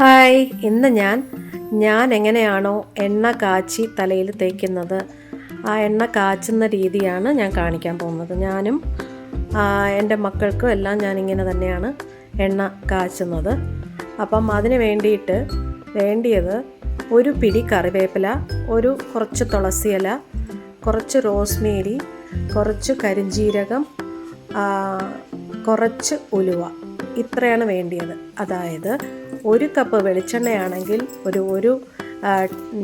Hi ഇന്ന് ഞാൻ ഞാൻ എങ്ങനെയാണോ എണ്ണ കാച്ചി തലയിൽ തേക്കുന്നത്. ആ എണ്ണ കാച്ചുന്ന രീതിയാണ് ഞാൻ കാണിക്കാൻ പോകുന്നത്. ഞാനും എന്റെ മക്കൾക്കും എല്ലാം ഞാനിങ്ങനെ തന്നെയാണ് എണ്ണ കാച്ചുന്നത്. അപ്പം അതിന് വേണ്ടിയിട്ട് വേണ്ടിയത് ഒരു പിടി കറിവേപ്പില ഒരു കുറച്ച് തുളസി ഇല കുറച്ച് റോസ്മേരി കുറച്ച് കരിഞ്ജീരകം കുറച്ച് ഉലുവ. ഇത്രയാണ് വേണ്ടിയത്. അതായത് ഒരു കപ്പ് വെളിച്ചെണ്ണയാണെങ്കിൽ ഒരു ഒരു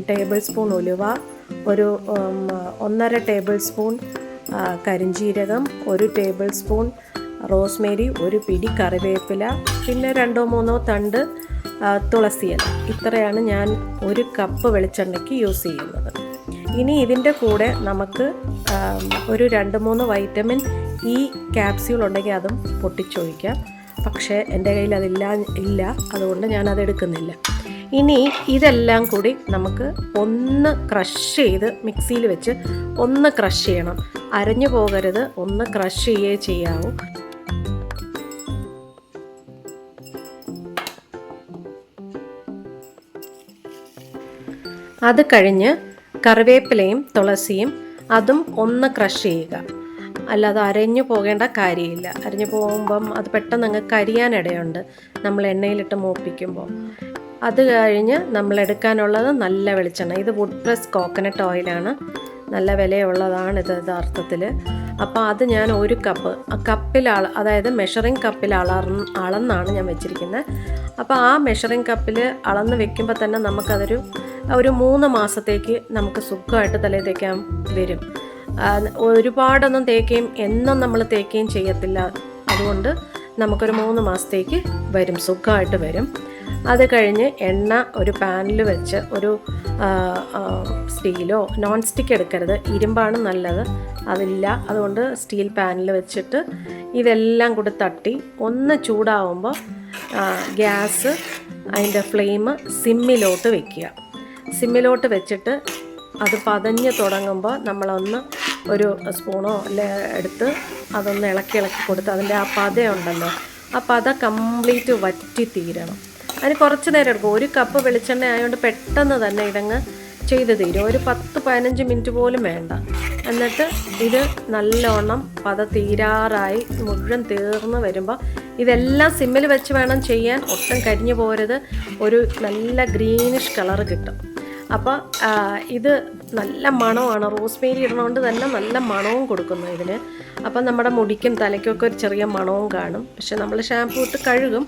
ടേബിൾ സ്പൂൺ ഉലുവ ഒരു ഒന്നര ടേബിൾ സ്പൂൺ കരിഞ്ചീരകം ഒരു ടേബിൾ സ്പൂൺ റോസ്മേരി ഒരു പിടി കറിവേപ്പില പിന്നെ രണ്ടോ മൂന്നോ തണ്ട് തുളസിയില ഇത്രയാണ് ഞാൻ ഒരു കപ്പ് വെളിച്ചെണ്ണയ്ക്ക് യൂസ് ചെയ്യുന്നത്. ഇനി ഇതിന്റെ കൂടെ നമുക്ക് ഒരു രണ്ട് മൂന്ന് വൈറ്റമിൻ ഇ ക്യാപ്സ്യൂൾ ഉണ്ടെങ്കിൽ അതും പൊട്ടിച്ചൊഴിക്കാം. പക്ഷേ എന്റെ കയ്യിൽ അതില്ല ഇല്ല. അതുകൊണ്ട് ഞാൻ അത് എടുക്കുന്നില്ല. ഇനി ഇതെല്ലാം കൂടി നമുക്ക് ഒന്ന് ക്രഷ് ചെയ്ത് മിക്സിയിൽ വെച്ച് ഒന്ന് ക്രഷ് ചെയ്യണം. അരഞ്ഞു പോകരുത്. ഒന്ന് ക്രഷ് ചെയ്യേ ചെയ്യാവൂ. അത് കഴിഞ്ഞ് കറിവേപ്പിലയും തുളസിയും അതും ഒന്ന് ക്രഷ് ചെയ്യുക. അല്ലാതെ അരഞ്ഞു പോകേണ്ട കാര്യമില്ല. അരഞ്ഞു പോകുമ്പം അത് പെട്ടെന്ന് അങ്ങ് കരിയാനിടയുണ്ട് നമ്മൾ എണ്ണയിലിട്ട് മൂപ്പിക്കുമ്പോൾ. അത് കഴിഞ്ഞ് നമ്മൾ എടുക്കാനുള്ളത് നല്ല വെളിച്ചെണ്ണ. ഇത് വുഡ് പ്രസ് കോക്കനട്ട് ഓയിലാണ് നല്ല വിലയുള്ളതാണ് ഇത് യഥാർത്ഥത്തിൽ. അപ്പോൾ അത് ഞാൻ ഒരു കപ്പ് കപ്പിൽ അള അതായത് മെഷറിംഗ് കപ്പിൽ അളർ അളന്നാണ് ഞാൻ വെച്ചിരിക്കുന്നത്. അപ്പോൾ ആ മെഷറിംഗ് കപ്പിൽ അളന്ന് വെക്കുമ്പോൾ തന്നെ നമുക്കതൊരു ഒരു മൂന്ന് മാസത്തേക്ക് നമുക്ക് സുഖമായിട്ട് തലയിൽ തേക്കാൻ വരും. ഒരുപാടൊന്നും തേക്കുകയും എന്നും നമ്മൾ തേക്കുകയും ചെയ്യത്തില്ല. അതുകൊണ്ട് നമുക്കൊരു മൂന്ന് മാസത്തേക്ക് വരും സുഖമായിട്ട് വരും. അത് കഴിഞ്ഞ് എണ്ണ ഒരു പാനിൽ വെച്ച് ഒരു സ്റ്റീലോ നോൺ സ്റ്റിക്ക് എടുക്കരുത്. ഇരുമ്പാണ് നല്ലത്. അതില്ല. അതുകൊണ്ട് സ്റ്റീൽ പാനിൽ വെച്ചിട്ട് ഇതെല്ലാം കൂടി തട്ടി ഒന്ന് ചൂടാവുമ്പോൾ ഗ്യാസ് അതിന്റെ ഫ്ലെയിം സിമ്മിലോട്ട് വെക്കുക. സിമ്മിലോട്ട് വെച്ചിട്ട് അത് പതഞ്ഞ് തുടങ്ങുമ്പോൾ നമ്മളൊന്ന് ഒരു സ്പൂണോ അല്ലെ എടുത്ത് അതൊന്ന് ഇളക്കി ഇളക്കി കൊടുത്ത് അതിന്റെ ആ പതയുണ്ടല്ലോ ആ പത കംപ്ലീറ്റ് വറ്റി തീരണം. അതിന് കുറച്ച് നേരം എടുക്കും. ഒരു കപ്പ് വെളിച്ചെണ്ണ ആയതുകൊണ്ട് പെട്ടെന്ന് തന്നെ ഇടങ്ങ് ചെയ്ത് തീരും. ഒരു പത്ത് പതിനഞ്ച് മിനിറ്റ് പോലും വേണ്ട. എന്നിട്ട് ഇത് നല്ലോണം പത തീരാറായി മുഴുവൻ തീർന്ന് വരുമ്പോൾ ഇതെല്ലാം സിമ്മിൽ വെച്ച് വേണം ചെയ്യാൻ. ഒട്ടും കരിഞ്ഞു പോരുത്. ഒരു നല്ല ഗ്രീനിഷ് കളർ കിട്ടും. അപ്പോൾ ഇത് നല്ല മണമാണ്. റോസ്മേരി ഇടണോണ്ട് തന്നെ നല്ല മണവും കൊടുക്കുന്നു ഇതിന്. അപ്പം നമ്മുടെ മുടിക്കും തലയ്ക്കൊക്കെ ഒരു ചെറിയ മണവും കാണും. പക്ഷെ നമ്മൾ ഷാമ്പൂ ഇട്ട് കഴുകും.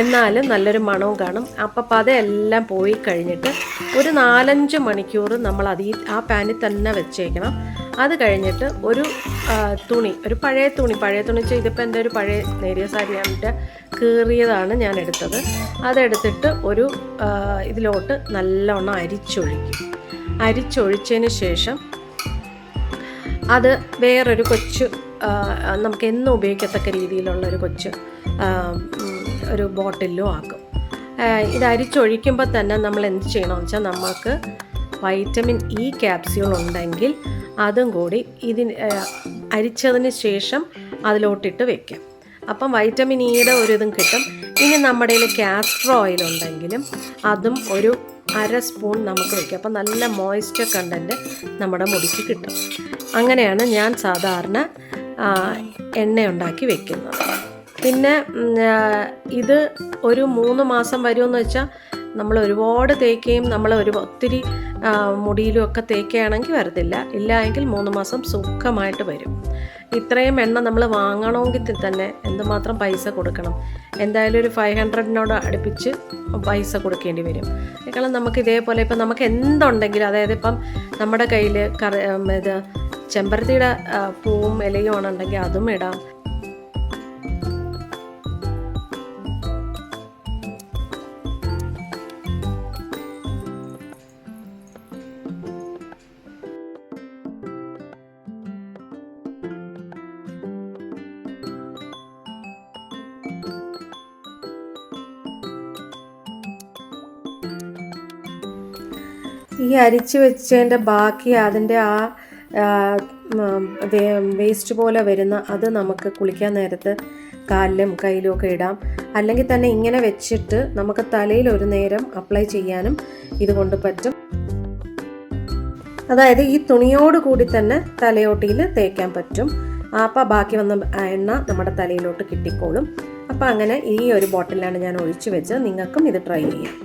എന്നാലും നല്ലൊരു മണവും കാണും. അപ്പം പതയെല്ലാം പോയി കഴിഞ്ഞിട്ട് ഒരു നാലഞ്ച് മണിക്കൂർ നമ്മൾ അത് ആ പാനിൽ തന്നെ വെച്ചേക്കണം. അത് കഴിഞ്ഞിട്ട് ഒരു തുണി ഒരു പഴയ തുണി പഴയ തുണി വെച്ചാൽ ഇതിപ്പോൾ എന്റെ ഒരു പഴയ നേരിയ സാരിയാണിട്ട് കീറിയതാണ് ഞാൻ എടുത്തത്. അതെടുത്തിട്ട് ഒരു ഇതിലോട്ട് നല്ലോണം അരിച്ചൊഴിക്കും. അരിച്ചൊഴിച്ചതിന് ശേഷം അത് വേറൊരു കൊച്ചു നമുക്ക് എന്നും ഉപയോഗിക്കത്തക്ക രീതിയിലുള്ള ഒരു കൊച്ച് ഒരു ബോട്ടിലും ആക്കും. ഇത് അരിച്ചൊഴിക്കുമ്പോൾ തന്നെ നമ്മൾ എന്ത് ചെയ്യണമെന്ന് വെച്ചാൽ നമുക്ക് വൈറ്റമിൻ ഇ ക്യാപ്സ്യൂൾ ഉണ്ടെങ്കിൽ അതും കൂടി ഇതിന് അരിച്ചതിന് ശേഷം അതിലോട്ടിട്ട് വെക്കാം. അപ്പം വൈറ്റമിൻ ഇയുടെ ഒരു ഇതും കിട്ടും. ഇനി നമ്മുടെ കയ്യിൽ കാസ്റ്റർ ഓയിൽ ഉണ്ടെങ്കിലും അതും ഒരു അര സ്പൂൺ നമുക്ക് വയ്ക്കാം അപ്പം നല്ല മോയ്സ്ചർ കണ്ടന്റ് നമ്മുടെ മുടിക്ക് കിട്ടും. അങ്ങനെയാണ് ഞാൻ സാധാരണ എണ്ണ ഉണ്ടാക്കി വെക്കുന്നത്. പിന്നെ ഇത് ഒരു മൂന്ന് മാസം വരുമെന്ന് വെച്ചാൽ നമ്മൾ ഒരുപാട് തേക്കുകയും നമ്മൾ ഒരു ഒത്തിരി മുടിയിലും ഒക്കെ തേക്കുകയാണെങ്കിൽ വരത്തില്ല. ഇല്ല എങ്കിൽ മൂന്ന് മാസം സുഖമായിട്ട് വരും. ഇത്രയും എണ്ണ നമ്മൾ വാങ്ങണമെങ്കിൽ തന്നെ എന്തുമാത്രം പൈസ കൊടുക്കണം? എന്തായാലും ഒരു ഫൈവ് ഹൺഡ്രഡിനോട് അടുപ്പിച്ച് പൈസ കൊടുക്കേണ്ടി വരും. കാരണം നമുക്ക് ഇതേപോലെ ഇപ്പം നമുക്ക് എന്തുണ്ടെങ്കിലും അതായത് ഇപ്പം നമ്മുടെ കയ്യിൽ കറി ഇത് ചെമ്പരത്തിയുടെ പൂവും ഇലയും ആണെന്നുണ്ടെങ്കിൽ അതും ഇടാം. ഈ അരിച്ച് വെച്ചതിന്റെ ബാക്കി അതിന്റെ ആ വേസ്റ്റ് പോലെ വരുന്ന അത് നമുക്ക് കുളിക്കാൻ നേരത്ത് കാലിലും കയ്യിലും ഒക്കെ ഇടാം. അല്ലെങ്കിൽ തന്നെ ഇങ്ങനെ വെച്ചിട്ട് നമുക്ക് തലയിൽ ഒരു നേരം അപ്ലൈ ചെയ്യാനും ഇതുകൊണ്ട് പറ്റും. അതായത് ഈ തുണിയോട് കൂടി തന്നെ തലയോട്ടിയിൽ തേക്കാൻ പറ്റും. അപ്പോൾ ബാക്കി വന്ന എണ്ണ നമ്മുടെ തലയിലോട്ട് കിട്ടിക്കോളും. അപ്പോൾ അങ്ങനെ ഈ ഒരു ബോട്ടിലാണ് ഞാൻ ഒഴിച്ചു വെച്ച് നിങ്ങൾക്കും ഇത് ട്രൈ ചെയ്യാം.